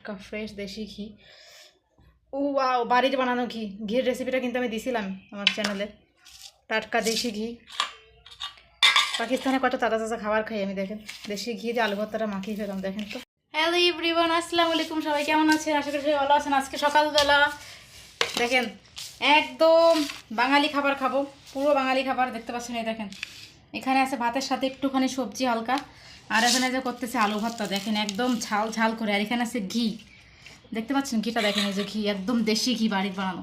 টাটকা ফ্রেশ দেশি ঘি। ও ওয়াও বাড়িতে বানানো ঘি। ঘির রেসিপিটা কিন্তু আমি দিছিলাম আমার চ্যানেলে টাটকা দেশি ঘি। পাকিস্তানে কত তাজা তাজা খাবার খাই আমি, দেখেন। দেশি ঘি দিয়ে আলু ভর্তাটা মাখিয়ে ফেলাম দেখেন তো। হ্যালো এভরিওয়ান আসসালামু আলাইকুম, সবাই কেমন আছেন? আশা করি সবাই ভালো আছেন। আজকে সকালবেলা, দেখেন, একদম বাঙালি খাবার খাব। পুরো বাঙালি খাবার দেখতে পাচ্ছেন এই দেখেন। এখানে আছে ভাতের সাথে একটুখানি সবজি হালকা। আর এখানে যে করতেছে আলু ভর্তা, দেখেন একদম ঝাল ঝাল করে। আর এখানে আছে ঘি। দেখতে পাচ্ছেন ঘিটা? দেখেন এই যে ঘি, একদম দেশি ঘি বাড়ির বানানো।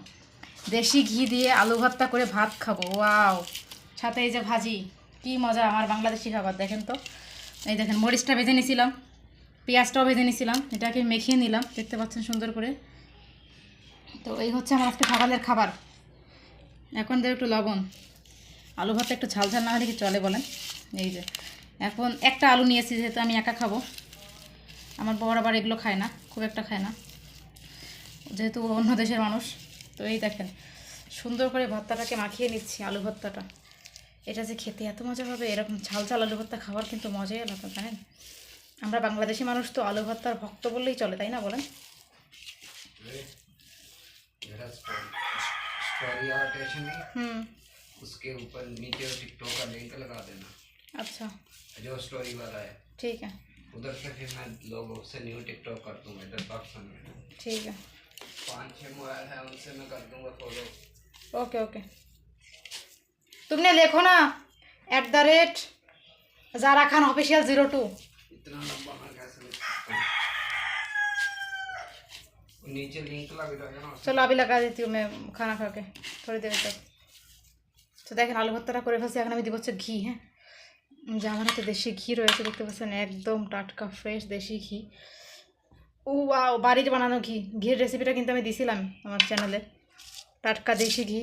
দেশি ঘি দিয়ে আলু ভর্তা করে ভাত খাব। ওয়াও! সাথে এই যে ভাজি। কি মজা আমার বাংলাদেশি খাবার, দেখেন তো। এই দেখেন, মরিচটা ভেজে নিয়েছিলাম পেঁয়াজটাও ভেজে নিয়েছিলাম এটাকে মেখিয়ে নিলাম, দেখতে পাচ্ছেন সুন্দর করে। তো এই হচ্ছে আমার আজকে সকালের খাবার। এখন দেব একটু লবণ। আলু ভাতে একটু ঝাল ঝাল না হলে কি চলে বলেন? এই যে এখন একটা আলু নিয়েছি যেহেতু আমি একা খাব। আমার বড় আবার এগুলো খায় না খুব একটা খায় না। যেহেতু অন্য দেশের মানুষ তো এই দেখেন সুন্দর করে ভর্তাটাকে মাখিয়ে নিচ্ছি আলু ভর্তাটা। এটা যে খেতে এত মজা হবে এরকম ঝাল ঝাল আলু ভর্তা খাওয়ার কিন্তু মজাই আলাদা জানেন? আমরা বাংলাদেশি মানুষ তো আলু ভর্তার ভক্ত বললেই চলে তাই না বলেন? হুম। उसके ऊपर नीचे टिकटॉक का लिंक लगा देना। अच्छा। जो स्टोरी वाला है। ठीक है। उधर से फिर मैं लोगों से न्यू टिकटॉक कर दूँगा इधर पाकिस्तान में। ठीक है। पाँच छः मोबाइल है उनसे मैं कर दूँगा फॉलो ओके ओके। तुमने देखो ना at the rate Zara Khan official zero two इतना लंबा कैसे नीचे लिंक लग जाएगा चलो अभी लगा देती हूँ मैं खाना खा के थोड़ी देर तक। তো দেখেন আলু ভর্তাটা করে ফেলছি, এখন আমি দিব হচ্ছে ঘি হ্যাঁ? যে আমার হাতে দেশি ঘি রয়েছে, দেখতে পাচ্ছেন, একদম টাটকা ফ্রেশ দেশি ঘি। ও ওয়াও বাড়িতে বানানো ঘি। ঘির রেসিপিটা কিন্তু আমি দিছিলাম আমার চ্যানেলে টাটকা দেশি ঘি।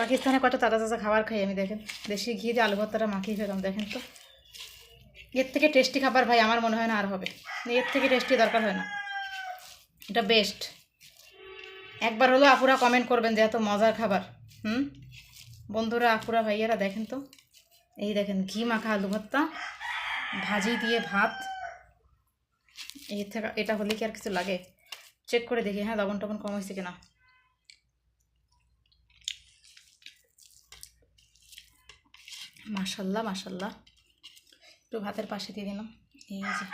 পাকিস্তানে কত তাজা তাজা খাবার খাই আমি, দেখেন। দেশি ঘি দিয়ে আলু ভর্তাটা মাখিয়ে ফেলাম দেখেন তো। এর থেকে টেস্টি খাবার ভাই, আমার মনে হয় না আর হবে। এর থেকে টেস্টি দরকার হয় না। এটা বেস্ট একবার হলো আপুরা কমেন্ট করবেন যে এত মজার খাবার। হুম? বন্ধুরা, আপুরা, ভাইয়ারা, দেখেন তো। এই দেখেন, ঘি মাখা আলু ভর্তা, ভাজি দিয়ে ভাত। এই থেকে এটা হলে কি আর কিছু লাগে? চেক করে দেখি হ্যাঁ লবণ টবণ কম হয়েছে কিনা। মাশাল্লাহ মাশাল্লাহ। একটু ভাতের পাশে দিয়ে দিলাম। এই যে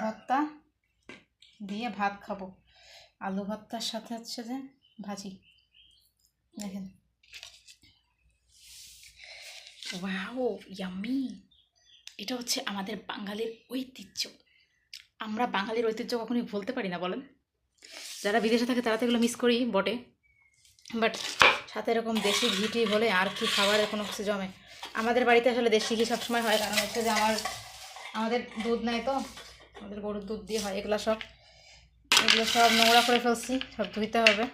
ভর্তা দিয়ে ভাত খাব। আলু ভর্তার সাথে হচ্ছে যে ভাজি। দেখেন। ওয়াও ইয়াম্মি এটা হচ্ছে আমাদের বাঙালির ঐতিহ্য। আমরা বাঙালির ঐতিহ্য কখনোই ভুলতে পারি না, বলেন। যারা বিদেশে থাকে তারা তো এগুলো মিস করি বটে। বাট সাথে এরকম দেশি ঘিটি হলে আর কি খাবারের কোনো কিছু জমে? আমাদের বাড়িতে আসলে দেশি ঘি সবসময় হয়, কারণ হচ্ছে যে আমার, আমাদের দুধ নেয় তো। আমাদের গরুর দুধ দিয়ে হয়, এগুলো সব এগুলো সব নোংরা করে ফেলছি, সব ধুইতে হবে।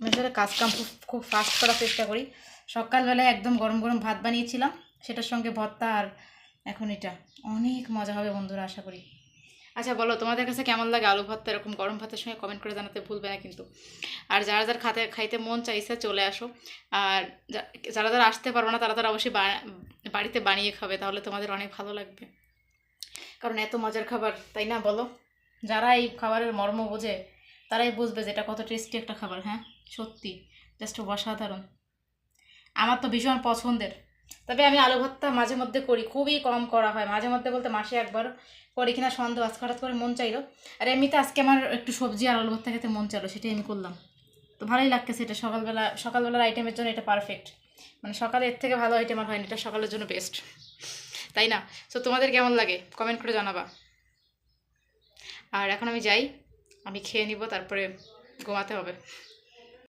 আমি আসলে কাজ কাম খুব খুব ফাস্ট করার চেষ্টা করি। সকালবেলায় একদম গরম গরম ভাত বানিয়েছিলাম, সেটার সঙ্গে ভর্তা আর এখন এটা। অনেক মজা হবে বন্ধুরা, আশা করি। আচ্ছা বলো, তোমাদের কাছে কেমন লাগে আলু ভর্তা? এরকম গরম ভাতের সঙ্গে কমেন্ট করে জানাতে ভুলবে না কিন্তু। আর যারা যারা খাতে, খাইতে মন চাইছে, চলে আসো। আর যারা যারা আসতে পারব না, তারা তারা অবশ্যই বাড়িতে বানিয়ে খাবে, তাহলে তোমাদের অনেক ভালো লাগবে। কারণ এত মজার খাবার, তাই না, বলো? যারা এই খাবারের মর্ম বোঝে তারাই বুঝবে যে এটা কত টেস্টি একটা খাবার হ্যাঁ? সত্যি জাস্ট অসাধারণ। আমার তো ভীষণ পছন্দের। তবে আমি আলু ভর্তা মাঝে মধ্যে করি, খুবই কম করা হয়। মাঝে মধ্যে বলতে মাসে একবার করি কিনা সন্দেহ আজকে হঠাৎ করে মন চাইলো। আর এমনিতে আজকে আমার একটু সবজি আর আলু ভর্তা খেতে মন চাইলো, সেটাই আমি করলাম। তো ভালোই লাগতেছে এটা সকালবেলা, সকালবেলার আইটেমের জন্য এটা পারফেক্ট মানে সকালে এর থেকে ভালো আইটেম আর হয়নি, এটা সকালের জন্য বেস্ট তাই না? তো তোমাদের কেমন লাগে? কমেন্ট করে জানাবা। আর এখন আমি যাই। আমি খেয়ে নিব তারপরে ঘুমাতে হবে।